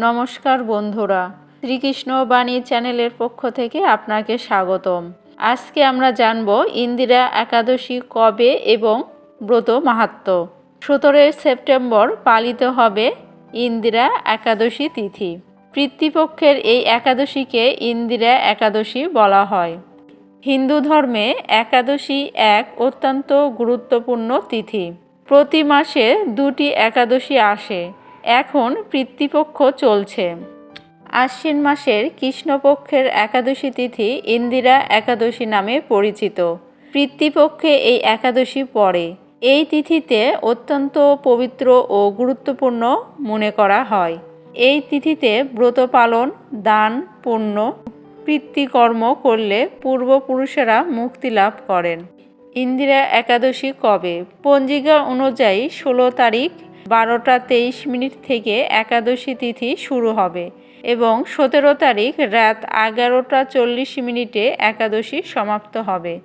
নমস্কার বন্ধুরা, শ্রীকৃষ্ণ বাণী চ্যানেলের পক্ষ থেকে আপনাকে স্বাগতম। আজকে আমরা জানব ইন্দিরা একাদশী কবে এবং ব্রত মাহাত্ম। সতেরোই সেপ্টেম্বর পালিত হবে ইন্দিরা একাদশী তিথি। পিতৃপক্ষের এই একাদশীকে ইন্দিরা একাদশী বলা হয়। হিন্দু ধর্মে একাদশী এক অত্যন্ত গুরুত্বপূর্ণ তিথি। প্রতি মাসে দুটি একাদশী আসে। এখন পিতৃপক্ষ চলছে। আশ্বিন মাসের কৃষ্ণপক্ষের একাদশী তিথি ইন্দিরা একাদশী নামে পরিচিত। পিতৃপক্ষে এই একাদশী পড়ে। এই তিথিতে অত্যন্ত পবিত্র ও গুরুত্বপূর্ণ মনে করা হয়। এই তিথিতে ব্রত পালন, দান, পুণ্য, পিতৃকর্ম করলে পূর্বপুরুষেরা মুক্তি লাভ করেন। ইন্দিরা একাদশী কবে? পঞ্জিকা অনুযায়ী ষোলো তারিখ বারোটা তেইশ মিনিট থেকে একাদশী তিথি শুরু হবে এবং সতেরো তারিখ রাত এগারোটা চল্লিশ মিনিটে একাদশী সমাপ্ত হবে।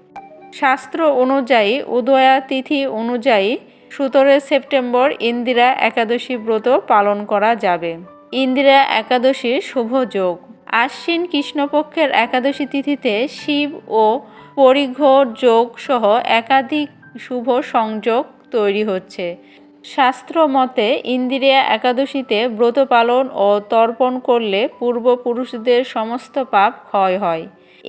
শাস্ত্র অনুযায়ী উদয়া তিথি অনুযায়ী সতেরোই সেপ্টেম্বর ইন্দিরা একাদশী ব্রত পালন করা যাবে। ইন্দিরা একাদশীর শুভ যোগ। আশ্বিন কৃষ্ণপক্ষের একাদশী তিথিতে শিব ও পরিঘ যোগ সহ একাধিক শুভ সংযোগ তৈরি হচ্ছে। শাস্ত্র মতে ইন্দিরিয়া একাদশীতে ব্রত পালন ও তর্পণ করলে পূর্বপুরুষদের সমস্ত পাপ ক্ষয় হয়।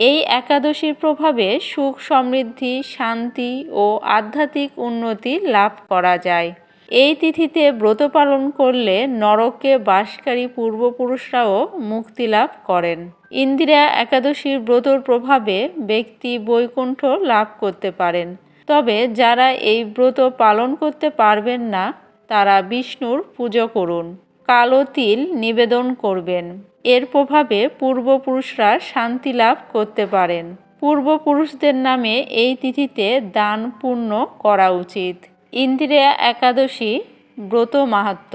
এই একাদশীর প্রভাবে সুখ সমৃদ্ধি, শান্তি ও আধ্যাত্মিক উন্নতি লাভ করা যায়। এই তিথিতে ব্রত পালন করলে নরকে বাসকারী পূর্বপুরুষরাও মুক্তি লাভ করেন। ইন্দিরা একাদশীর ব্রতর প্রভাবে ব্যক্তি বৈকুণ্ঠ লাভ করতে পারেন। তবে যারা এই ব্রত পালন করতে পারবেন না, তারা বিষ্ণুর পুজো করুন, কালো তিল নিবেদন করবেন। এর প্রভাবে পূর্বপুরুষরা শান্তি লাভ করতে পারেন। পূর্বপুরুষদের নামে এই তিথিতে দান পূর্ণ করা উচিত। ইন্দিরা একাদশী, ব্রত মাহাত্ম।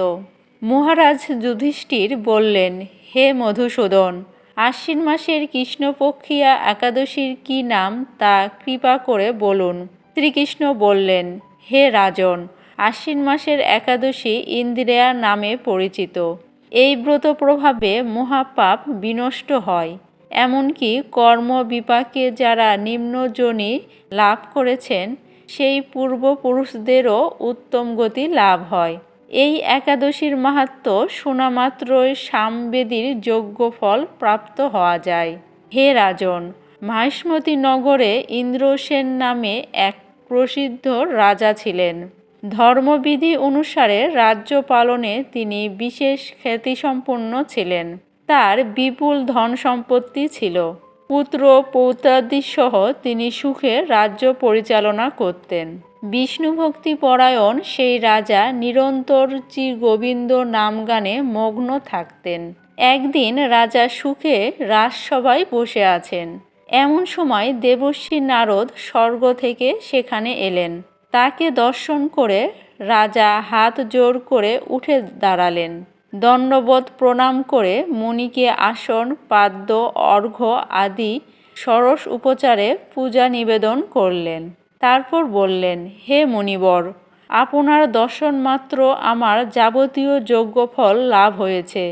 মহারাজ যুধিষ্ঠির বললেন, হে মধুসূদন, আশ্বিন মাসের কৃষ্ণপক্ষিয়া একাদশীর কি নাম তা কৃপা করে বলুন। শ্রীকৃষ্ণ বললেন, হে রাজন, আশ্বিন মাসের একাদশী ইন্দিরা নামে পরিচিত। এই ব্রত প্রভাবে মহাপাপ বিনষ্ট হয়। এমনকি কর্ম বিপাকে যারা নিম্নজনী লাভ করেছেন, সেই পূর্বপুরুষদেরও উত্তম গতি লাভ হয়। এই একাদশীর মাহাত্ম শোনামাত্রই সামবেদীর যোগ্য ফল প্রাপ্ত হওয়া যায়। হে রাজন মাহিষ্মতী নগরে ইন্দ্রসেন নামে এক প্রসিদ্ধ রাজা ছিলেন। ধর্মবিধি অনুসারে রাজ্য পালনে তিনি বিশেষ খ্যাতিসম্পন্ন ছিলেন। তার বিপুল ধন সম্পত্তি ছিল। পুত্র পৌত্রাদিসহ তিনি সুখে রাজ্য পরিচালনা করতেন। বিষ্ণুভক্তি পরায়ণ সেই রাজা নিরন্তর চি গোবিন্দ নাম গানে মগ্ন থাকতেন। একদিন রাজা সুখে রাজসভায় বসে আছেন। এমন সময় দেবশ্রী নারদ স্বর্গ থেকে সেখানে এলেন। তাকে দর্শন করে রাজা হাত জোর করে উঠে দাঁড়ালেন। দণ্ডবোধ প্রণাম করে মুনিকে আসন, পাদ্য, অর্ঘ্য আদি, সরস উপচারে পূজা নিবেদন করলেন। তারপর বললেন, হে মণিবর আপনার দর্শন মাত্র আমার যাবতীয় যোগ্য ফল লাভ হয়েছে।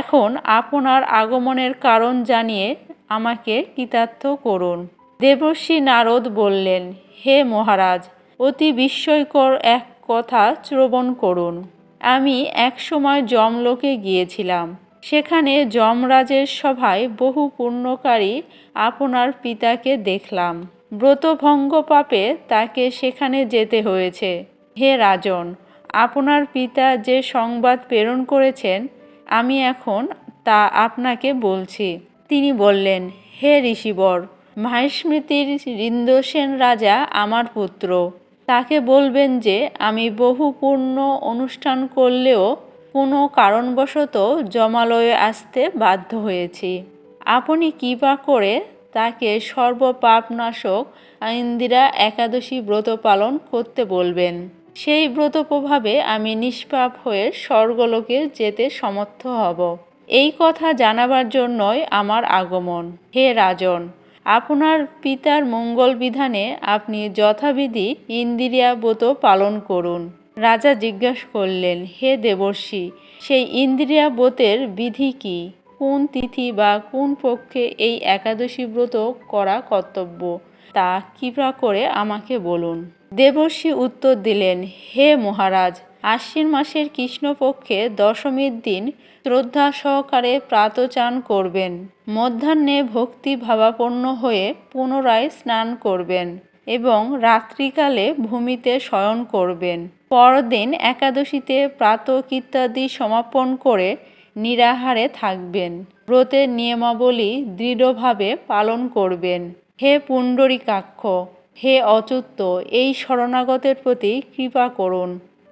এখন আপনার আগমনের কারণ জানিয়ে আমাকে কৃতার্থ করুন। দেবর্ষী নারদ বললেন, হে মহারাজ, অতি বিস্ময়কর এক কথা শ্রবণ করুন। আমি একসময় যমলোকে গিয়েছিলাম। সেখানে যমরাজের সভায় বহু পুণ্যকারী আপনার পিতাকে দেখলাম। ব্রতভঙ্গ পাপে তাকে সেখানে যেতে হয়েছে। হে রাজন, আপনার পিতা যে সংবাদ প্রেরণ করেছেন, আমি এখন তা আপনাকে বলছি। তিনি বললেন, হে ঋষিবর মাহেস্মৃতির রিন্দসেন রাজা আমার পুত্র। তাকে বলবেন যে, আমি বহু পূর্ণ অনুষ্ঠান করলেও কোনো কারণবশত জমালয়ে আসতে বাধ্য হয়েছি। আপনি কৃপা করে তাকে সর্বপাপনাশক ইন্দিরা একাদশী ব্রত পালন করতে বলবেন? সেই ব্রত প্রভাবে আমি নিষ্পাপ হয়ে স্বর্গলোকে যেতে সমর্থ হব। এই কথা জানাবার জন্যই আমার আগমন। হে রাজন, আপনার পিতার মঙ্গল বিধানে আপনি যথাবিধি ইন্দিরিয়া ব্রত পালন করুন। রাজা জিজ্ঞাসা করলেন, হে দেবর্ষি, সেই ইন্দ্রিয়া ব্রতের বিধি কি? কোন তিথি বা কোন পক্ষে এই একাদশী ব্রত করা কর্তব্য? তা কৃপা করে আমাকে বলুন। দেবর্ষি উত্তর দিলেন, হে মহারাজ আশ্বিন মাসের কৃষ্ণপক্ষে দশমীর দিন শ্রদ্ধা সহকারে প্রাতচান করবেন। মধ্যাহ্নে ভক্তি ভাবাপন্ন হয়ে পুনরায় স্নান করবেন এবং রাত্রিকালে ভূমিতে শয়ন করবেন। পরদিন একাদশীতে প্রাতক ইত্যাদি সমাপন করে নিরাহারে থাকবেন। ব্রতের নিয়মাবলী দৃঢ়ভাবে পালন করবেন। হে পুণ্ডরিকাক্ষ, হে অচ্যুত, এই শরণাগতের প্রতি কৃপা করুন।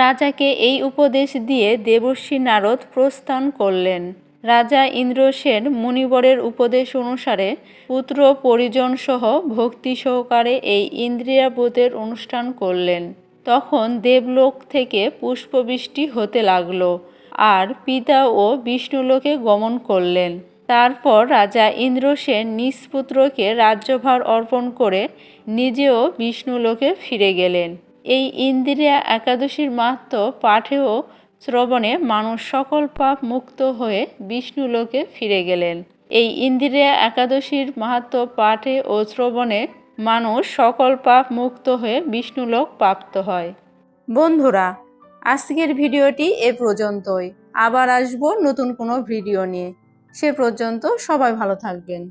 রাজাকে এই উপদেশ দিয়ে দেবর্ষী নারদ প্রস্থান করলেন। রাজা ইন্দ্রসেন মুনিবরের উপদেশ অনুসারে পুত্র পরিজন সহ ভক্তি সহকারে এই ইন্দ্রিয়াবোধের অনুষ্ঠান করলেন। তখন দেবলোক থেকে পুষ্পবৃষ্টি হতে লাগল আর পিতা ও বিষ্ণুলোকে গমন করলেন। তারপর রাজা ইন্দ্রসেন নিজ পুত্রকে রাজ্যভার অর্পণ করে নিজেও বিষ্ণুলোকে ফিরে গেলেন। এই ইন্দ্রিয়া একাদশীর মাহাত্ম পাঠে ও শ্রবণে মানুষ সকল পাপ মুক্ত হয়ে বিষ্ণুলোকে ফিরে গেলেন। এই ইন্দ্রিয়া একাদশীর মাহাত্ম পাঠে ও শ্রবণে মানুষ সকল পাপ মুক্ত হয়ে বিষ্ণুলোক প্রাপ্ত হয়। বন্ধুরা, আজকের ভিডিওটি এ পর্যন্তই। আবার আসব নতুন কোনো ভিডিও নিয়ে। সে পর্যন্ত সবাই ভালো থাকবেন।